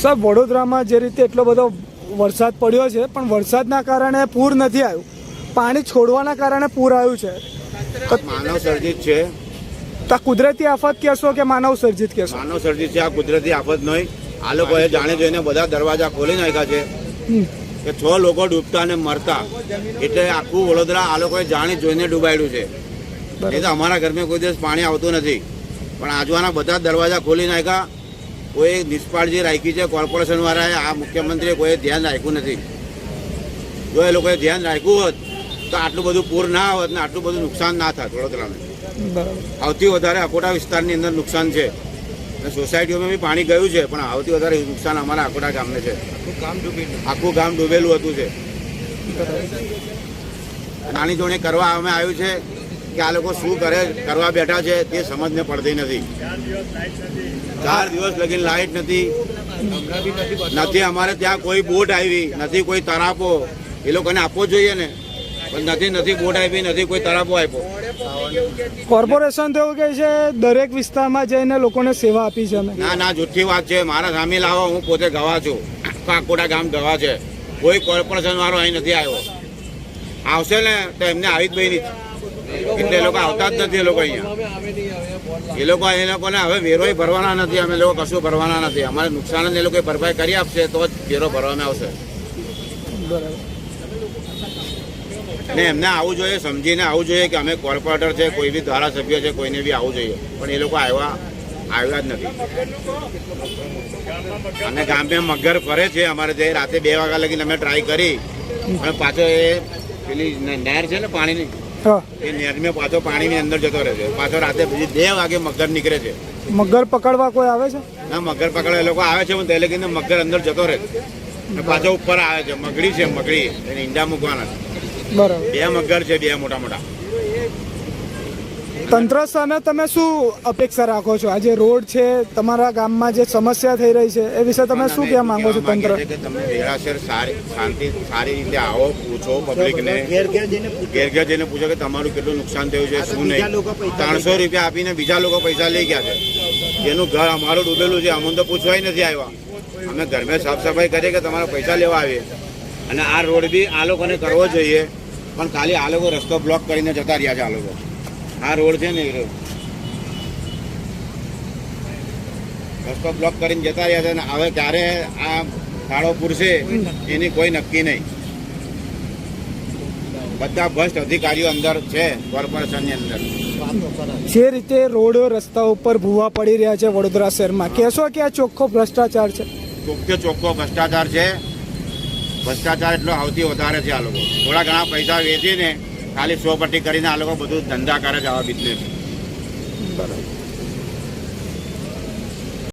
સાહેબ, વડોદરામાં જે રીતે એટલો બધો વરસાદ પડ્યો છે, પણ વરસાદના કારણે પૂર નથી આવ્યું. પાણી છોડવાના કારણે પૂર આવ્યું છે માનવ સર્જિત છે. તો કુદરતી આફત કહેશો કે માનવ સર્જિત કહેશો? માનવ સર્જિત છે આ કુદરતી આફત નહીં. આ લોકોએ જાણે જોઈને બધા દરવાજા ખોલી નાખ્યા છે કે છ લોકો ડૂબતા અને મરતા. એટલે આખું વડોદરા આ લોકોએ જાણે જોઈને ડૂબાડ્યું છે. એ તો અમારા ઘરમાં કોઈ દિવસ પાણી આવતું નથી. પણ આજવાના બધા દરવાજા ખોલી નાખ્યા. કોઈ નિષ્ફળજી રાખી છે કોર્પોરેશનવાળાએ આ મુખ્યમંત્રીએ કોઈ ધ્યાન રાખ્યું નથી. જો એ લોકોએ ધ્યાન રાખ્યું હોત તો આટલું બધું પૂર ના આવત ને આટલું બધું નુકસાન ના થાય વડોદરાને આવતી વધારે અકોટા વિસ્તારની અંદર નુકસાન છે. અને સોસાયટીઓમાં બી પાણી ગયું છે પણ આવતી વધારે નુકસાન અમારા અકોટા ગામને છે. આખું ગામ ડૂબેલું હતું છે. નાની જોડે કરવા અમે આવ્યું છે કે આ લોકો શું કરે કરવા બેઠા છે તે સમજને પડતી નથી. ચાર દિવસ લગીને લાઇટ નથી. નથી અમારે ત્યાં કોઈ બોટ આવી નથી કોઈ તરાપો. એ લોકોને આપવો જોઈએ ને. પણ નથી નથી બોટ આવી નથી કોઈ તરાપો આપ્યો. કોર્પોરેશન તો એવું કહે છે દરેક વિસ્તારમાં જઈને લોકોને સેવા આપી છે અમે. ના ના જૂઠી વાત છે. મારા સામે લાવો હું પોતે ગવા છું. કાકોડા ગામ ગવા છે. કોઈ કોર્પોરેશન વાળો અહીં નથી આવ્યો. આવશે ને તો એમને આવી જ નહીં. એટલે એ લોકો આવતા જ નથી એ લોકો અહીંયા. એ લોકો એ લોકોને હવે વેરોય ભરવાના નથી અમે લોકો કશું ભરવાના નથી. અમારે નુકસાન એ લોકો ભરપાઈ કરી આપશે તો જ વેરો ભરવામાં આવશે. બરાબર. ને એમને આવવું જોઈએ સમજીને આવવું જોઈએ કે અમે કોર્પોરેટર છે કોઈ બી ધારાસભ્ય છે કોઈને બી આવવું જોઈએ. પણ એ લોકો આવ્યા આવ્યા જ નથી. અને ગામે મગર ફરે છે અમારે જે રાતે બે વાગ્યા લગીને અમે ટ્રાય કરી અને પાછો એ પેલી નહેર છે ને પાણીની એ નહેરમાં પાછો પાણીની અંદર જતો રહે છે. પાછો રાતે પછી બે વાગે મગર નીકળે છે. મગર પકડવા કોઈ આવે છે? ના મગર પકડવા એ લોકો આવે છે પણ તે લગીને મગર અંદર જતો રહે છે. પાછો ઉપર આવે છે મગડી છે મગડી એને ઈંડા મૂકવાના છે. બરાબર. બે મગર છે બે મોટા મોટા. તંત્ર સામે તમે શું અપેક્ષા રાખો છો? આજે રોડ છે તમારા ગામમાં જે સમસ્યા થઈ રહી છે એ વિશે તમે શું કહેવા માંગો છો તંત્ર? કે તમે વેરાસર સારી શાંતિ સારી રીતે આવો પૂછો પબ્લિકને ઘેર ઘેર જઈને પૂછો કે તમારું કેટલું નુકસાન થયું છે શું નહીં. ત્રણસો રૂપિયા આપીને બીજા લોકો પૈસા લઈ ગયા છે. જેનું ઘર અમારું ડૂબેલું છે અમને તો પૂછવાય નથી આવ્યા. અમે ઘરમાં સાફ સફાઈ કરીએ કે તમારા પૈસા લેવા આવીએ. અને આ રોડ બી આ લોકોને કરવો જોઈએ. પણ ખાલી આ લોકો રસ્તો બ્લોક કરીને જતા રહ્યા છે આ લોકો. આ રોડ છે ને એ રસ્તો બ્લોક કરીને જતા રહ્યા છે અને હવે ક્યારે આ ખાડો પૂરશે એની કોઈ નક્કી નહીં. બધા ભ્રષ્ટ અધિકારીઓ અંદર છે કોર્પોરેશનની અંદર. જે રીતે રોડ રસ્તા ઉપર ભૂવા પડી રહ્યા છે વડોદરા શહેરમાં કહેશો કે આ ચોખ્ખો ભ્રષ્ટાચાર છે? ચોખ્ખો ચોખ્ખો ભ્રષ્ટાચાર છે. ભ્રષ્ટાચાર એટલો સૌથી વધારે છે આ લોકો. થોડા ઘણા પૈસા વેચીને ખાલી સોપટ્ટી કરીને આ લોકો બધું ધંધા કરે છે આવા બિઝનેસ બરાબર.